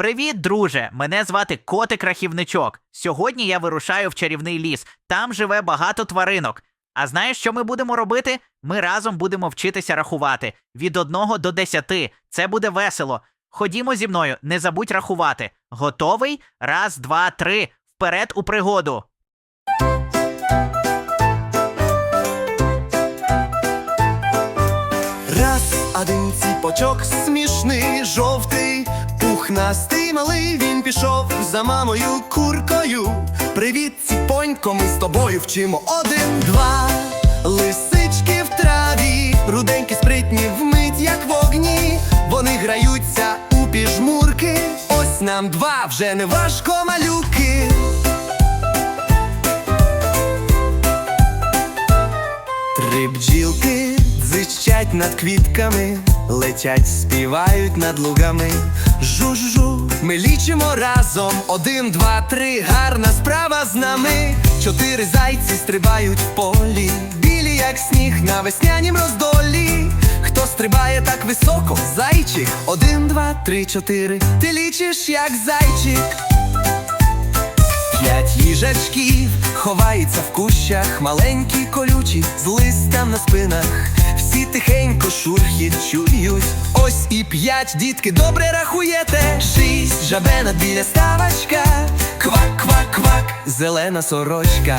Привіт, друже! Мене звати Котик Рахівничок. Сьогодні я вирушаю в чарівний ліс. Там живе багато тваринок. А знаєш, що ми будемо робити? Ми разом будемо вчитися рахувати від одного до десяти. Це буде весело. Ходімо зі мною, не забудь рахувати. Готовий? Раз, два, три. Вперед у пригоду. Раз, один ціпочок смішний, жовтий, пухнастий малий він пішов за мамою куркою. Привіт, ціпонько, ми з тобою вчимо один, два, лисички в траві, руденькі спритні вмить, як вогні. Вони граються у піжмурки. Ось нам два вже не важко малюки. Три бджілки дзичать над квітками, летять, співають над лугами. Жу-жу, ми лічимо разом. Один, два, три, гарна справа з нами. Чотири зайці стрибають в полі, білі, як сніг на веснянім роздолі. Хто стрибає так високо? Зайчик. Один, два, три, чотири. Ти лічиш, як зайчик. П'ять їжачків ховаються в кущах, маленькі колючі з листям на спинах. Всі тихенько шурхіт чують. Ось і п'ять дітки добре рахуєте. Шість жабенат біля ставочка. Квак, квак, квак, зелена сорочка.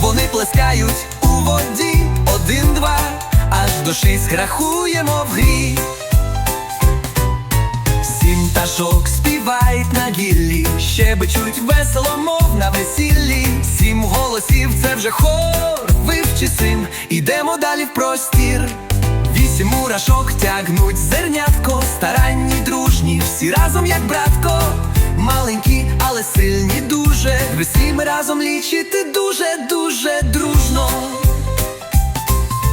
Вони плескають у воді. Один, два, аж до шість рахуємо в грі. Сім пташок співають на гіллі, щебечуть весело, мов на весіллі. Сім голосів це вже хор, вивчи син, ідемо далі в простір. Вісім мурашок тягнуть зернятко, старанні, дружні, всі разом, як братко. Маленькі, але сильні дуже. Ви всім разом лічити дуже, дуже дружно.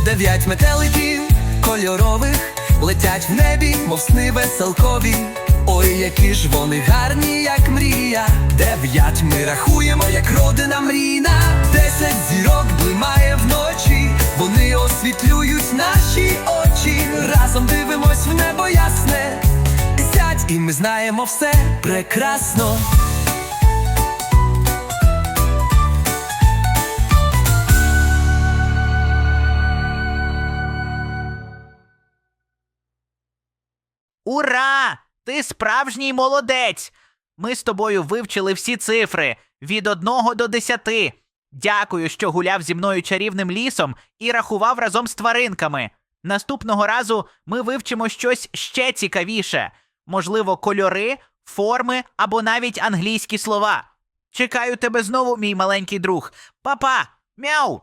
Дев'ять метеликів кольорових летять в небі, мов сни веселкові. Ой, які ж вони гарні, як мрія. Дев'ять ми рахуємо, як родина мрійна. Разом дивимось в небо ясне. Сядь, і ми знаємо все прекрасно. Ура! Ти справжній молодець! Ми з тобою вивчили всі цифри від одного до десяти. Дякую, що гуляв зі мною чарівним лісом і рахував разом з тваринками. Наступного разу ми вивчимо щось ще цікавіше, можливо, кольори, форми або навіть англійські слова. Чекаю тебе знову, мій маленький друг. Па-па! Мяу!